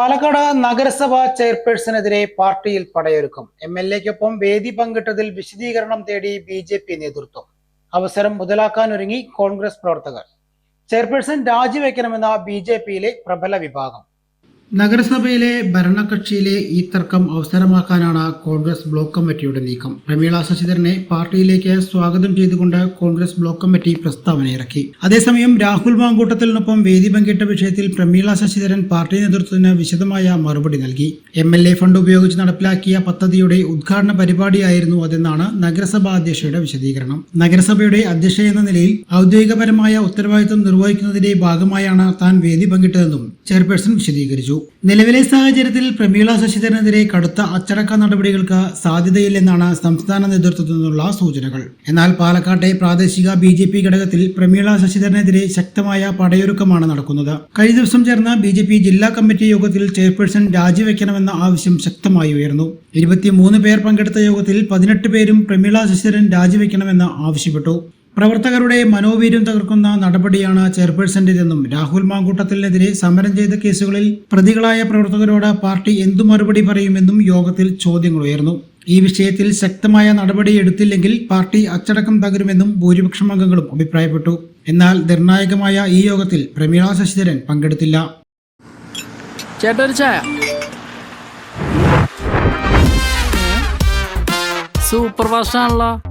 പാലക്കാട് നഗരസഭാ ചെയർപേഴ്സണെതിരെ പാർട്ടിയിൽ പടയൊരുക്കും. M L എക്കൊപ്പം വേദി പങ്കിട്ടതിൽ വിശദീകരണം തേടി ബി ജെ പി നേതൃത്വം. അവസരം മുതലാക്കാനൊരുങ്ങി കോൺഗ്രസ് പ്രവർത്തകർ. ചെയർപേഴ്സൺ രാജിവെക്കണമെന്ന ബി ജെ പിയിലെ പ്രബല വിഭാഗം. നഗരസഭയിലെ ഭരണകക്ഷിയിലെ ഈ തർക്കം അവസരമാക്കാനാണ് കോൺഗ്രസ് ബ്ലോക്ക് കമ്മിറ്റിയുടെ നീക്കം. പ്രമീള ശശിധരനെ പാർട്ടിയിലേക്ക് സ്വാഗതം ചെയ്തുകൊണ്ട് കോൺഗ്രസ് ബ്ലോക്ക് കമ്മിറ്റി പ്രസ്താവന ഇറക്കി. അതേസമയം രാഹുൽ മാങ്കൂട്ടത്തിനൊപ്പം വേദി പങ്കിട്ട വിഷയത്തിൽ പ്രമീള ശശിധരൻ പാർട്ടി നേതൃത്വത്തിന് വിശദമായ മറുപടി നൽകി. എം എൽ എ ഫണ്ട് ഉപയോഗിച്ച് നടപ്പിലാക്കിയ പദ്ധതിയുടെ ഉദ്ഘാടന പരിപാടിയായിരുന്നു അതെന്നാണ് നഗരസഭാ അധ്യക്ഷയുടെ വിശദീകരണം. നഗരസഭയുടെ അധ്യക്ഷ എന്ന നിലയിൽ ഔദ്യോഗികപരമായ ഉത്തരവാദിത്വം നിർവഹിക്കുന്നതിന്റെ ഭാഗമായാണ് താൻ വേദി പങ്കിട്ടതെന്നും ചെയർപേഴ്സൺ വിശദീകരിച്ചു. നിലവിലെ സാഹചര്യത്തിൽ പ്രമീള ശശിധരനെതിരെ കടുത്ത അച്ചടക്ക നടപടികൾക്ക് സാധ്യതയില്ലെന്നാണ് സംസ്ഥാന നേതൃത്വത്തിൽ നിന്നുള്ള സൂചനകൾ. എന്നാൽ പാലക്കാട്ടെ പ്രാദേശിക ബി ജെ പി ഘടകത്തിൽ പ്രമീള ശശിധരനെതിരെ ശക്തമായ പടയൊരുക്കമാണ് നടക്കുന്നത്. കഴിഞ്ഞ ദിവസം ചേർന്ന ബി ജെ പി ജില്ലാ കമ്മിറ്റി യോഗത്തിൽ ചെയർപേഴ്സൺ രാജിവെക്കണമെന്ന ആവശ്യം ശക്തമായി ഉയർന്നു. ഇരുപത്തിമൂന്ന് പേർ പങ്കെടുത്ത യോഗത്തിൽ പതിനെട്ട് പേരും പ്രമീള ശശിധരൻ രാജിവെക്കണമെന്ന് ആവശ്യപ്പെട്ടു. പ്രവർത്തകരുടെ മനോവീര്യം തകർക്കുന്ന നടപടിയാണ് ചെയർപേഴ്സന്റേതെന്നും രാഹുൽ മാങ്കൂട്ടത്തിനെതിരെ സമരം ചെയ്ത കേസുകളിൽ പ്രതികളായ പ്രവർത്തകരോട് പാർട്ടി എന്തു മറുപടി പറയുമെന്നും യോഗത്തിൽ ചോദ്യങ്ങൾ ഉയർന്നു. ഈ വിഷയത്തിൽ ശക്തമായ നടപടി എടുത്തില്ലെങ്കിൽ പാർട്ടി അച്ചടക്കം തകരുമെന്നും ഭൂരിപക്ഷം അംഗങ്ങളും അഭിപ്രായപ്പെട്ടു. എന്നാൽ നിർണായകമായ ഈ യോഗത്തിൽ പ്രമീള ശശിധരൻ പങ്കെടുത്തില്ല. സൂപ്പർ ആണല്ലോ